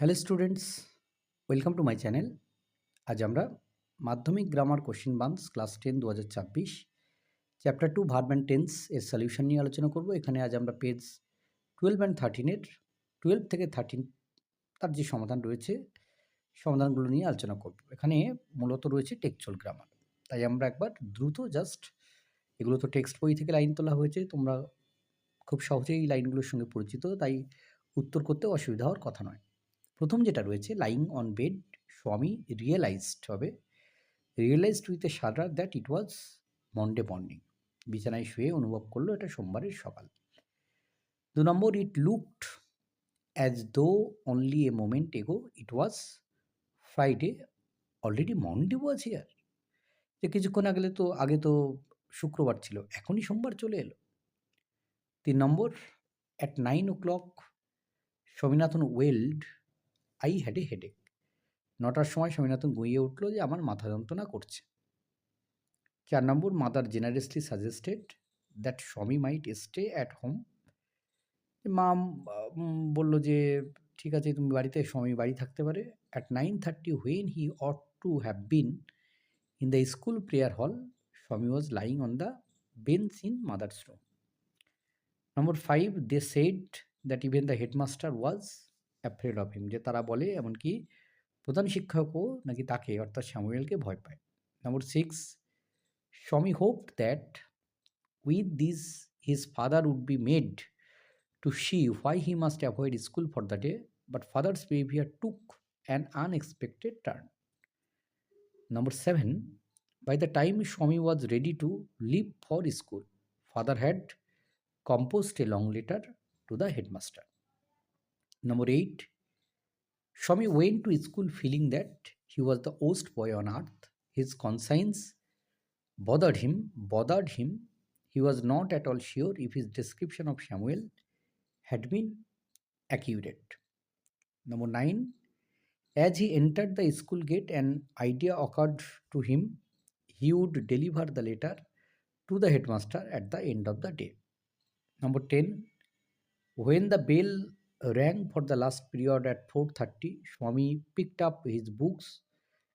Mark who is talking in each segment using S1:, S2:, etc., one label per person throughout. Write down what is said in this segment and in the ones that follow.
S1: Hello students welcome to my channel আজ আমরা Madhyamik grammar question banks class ten দু হাজার ছাব্বিশ chapter two verb and tense এর সলিউশন নিয়ে আলোচনা করব। এখানে আজ আমরা পেজ টুয়েলভ অ্যান্ড থার্টিনের টুয়েলভ থেকে থার্টিন তার যে সমাধান রয়েছে, সমাধানগুলো নিয়ে আলোচনা করব। এখানে মূলত রয়েছে টেক্সচুয়াল গ্রামার তাই আমরা একবার দ্রুত জাস্ট এগুলো তো টেক্সট বই থেকে লাইন তোলা হয়েছে, তোমরা খুব সহজেই লাইনগুলোর সঙ্গে পরিচিত, তাই উত্তর করতে অসুবিধা হওয়ার কথা নয়। প্রথম যেটা রয়েছে lying on bed Swami realized হবে। Realised with a start that it was Monday morning বিছানায় শুয়ে অনুভব করল এটা সোমবারের সকাল। দু নম্বর it looked as though only a moment ago it was Friday already Monday was here যে কিছুক্ষণ আগে তো আগে তো শুক্রবার ছিল, এখনই সোমবার চলে এলো। তিন নম্বর at nine o'clock Swaminathan wailed I had a headache নটার সময় স্বামীনাথন গুঁইয়ে উঠল যে আমার মাথা যন্ত্রণা করছে। চার নম্বর mother generously suggested that Swami might stay at home মা বলল যে, ঠিক আছে, তুমি বাড়িতে, স্বামী বাড়ি থাকতে পারে। At nine thirty when he ought to have been in the school prayer hall Swami was lying on the bench in mother's room number five they said that even the headmaster was afraid of him যে তারা বলে এমনকি প্রধান শিক্ষকও নাকি তাকে, অর্থাৎ স্যামুয়েলকে ভয় পায় নম্বর six Swami hope that with this his father would be made to see why he must avoid school for the day but father's behaviour took an unexpected turn number seven by the time Swami was ready to leave for school father had composed a long letter to the headmaster. Number eight, Swami went to school feeling that he was the worst boy on earth. His conscience bothered him, bothered him. He was not at all sure if his description of Samuel had been accurate. Number nine, as he entered the school gate, an idea occurred to him. He would deliver the letter to the headmaster at the end of the day. Number 10, when the bell rang for the last period at 4.30, Swami picked up his books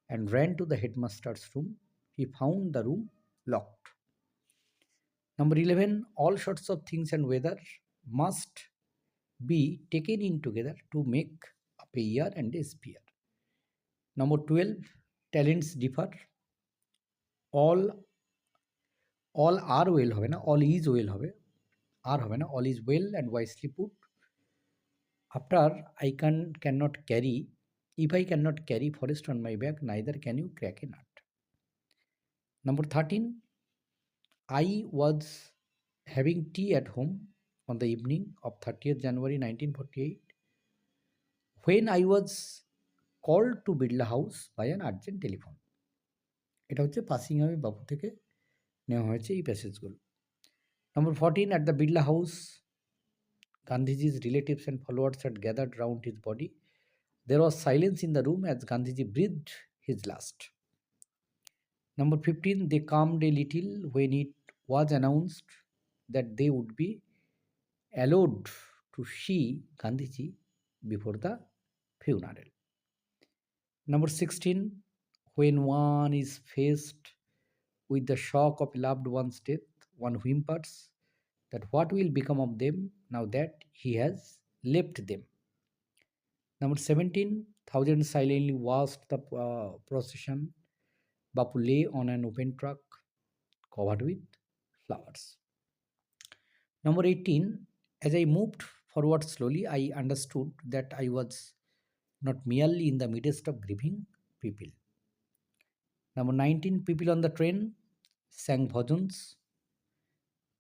S1: and ran to the headmaster's room. He found the room locked. Number 11, all sorts of things and weather must be taken in together to make a year and a sphere. Number 12, talents differ. All all are well all is well হবে all is well and wisely put after I can cannot carry if I cannot carry forest on my back neither can you crack a nut number 13 I was having tea at home on the evening of 30th January 1948 when I was called to Birla House by an urgent telephone এটা হচ্ছে passing আমি বাপু থেকে নেওয়া হয়েছে এই প্যাসেজগুলো নম্বর fourteen at the Birla house Gandhiji's relatives and followers had gathered round his body. There was silence in the room as Gandhiji breathed his last. Number 15, they calmed a little when it was announced that they would be allowed to see Gandhiji before the funeral. Number 16, when one is faced with the shock of loved one's death, one whimpers that what will become of them now that he has left them. Number 17, thousands silently watched the uh, procession. Bapu lay on an open truck covered with flowers. Number 18, as I moved forward slowly, I understood that I was not merely in the midst of grieving people. Number 19, people on the train sang bhajans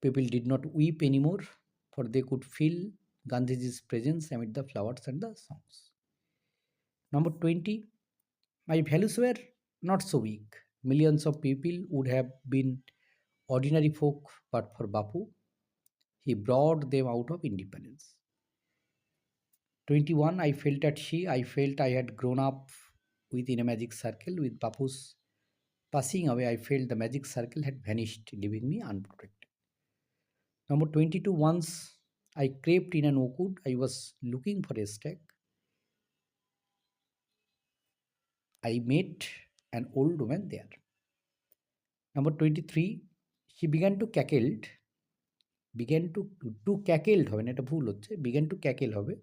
S1: people did not weep anymore, for they could feel Gandhiji's presence amid the flowers and the songs. Number 20, my values were not so weak. Millions of people would have been ordinary folk, but for Bapu, he brought them out of independence. 21, I felt at she, I felt I had grown up within a magic circle. With Bapu's passing away, I felt the magic circle had vanished, leaving me unprotected. Number 22, once I crept in an oak wood, I was looking for a stag. I met an old woman there. Number 23, she began to cackled, began to, to cackled হবে না এটা ভুল হচ্ছে began to cackle হবে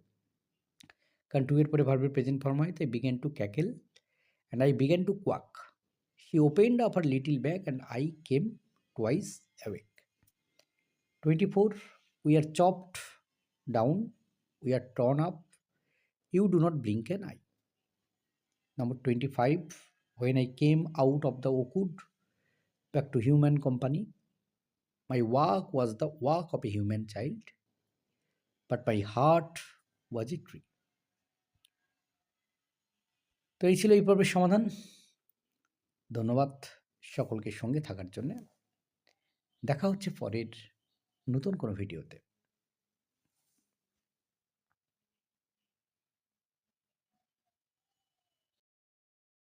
S1: কারণ two এর পরে ভার্বের প্রেজেন্ট ফর্ম হয় তাই began to cackle and I began to quack. She opened up her little bag and I came 24. We are chopped down, we are torn up, you do not blink an eye. Number 25. When I came out of the orchid back to human company, my walk was the walk of a human child, but my heart was a tree. তো এই ছিল এই পর্বের সমাধান ধন্যবাদ সকলকে সঙ্গে থাকার জন্য দেখা হচ্ছে পরের নতুন কোনো ভিডিওতে।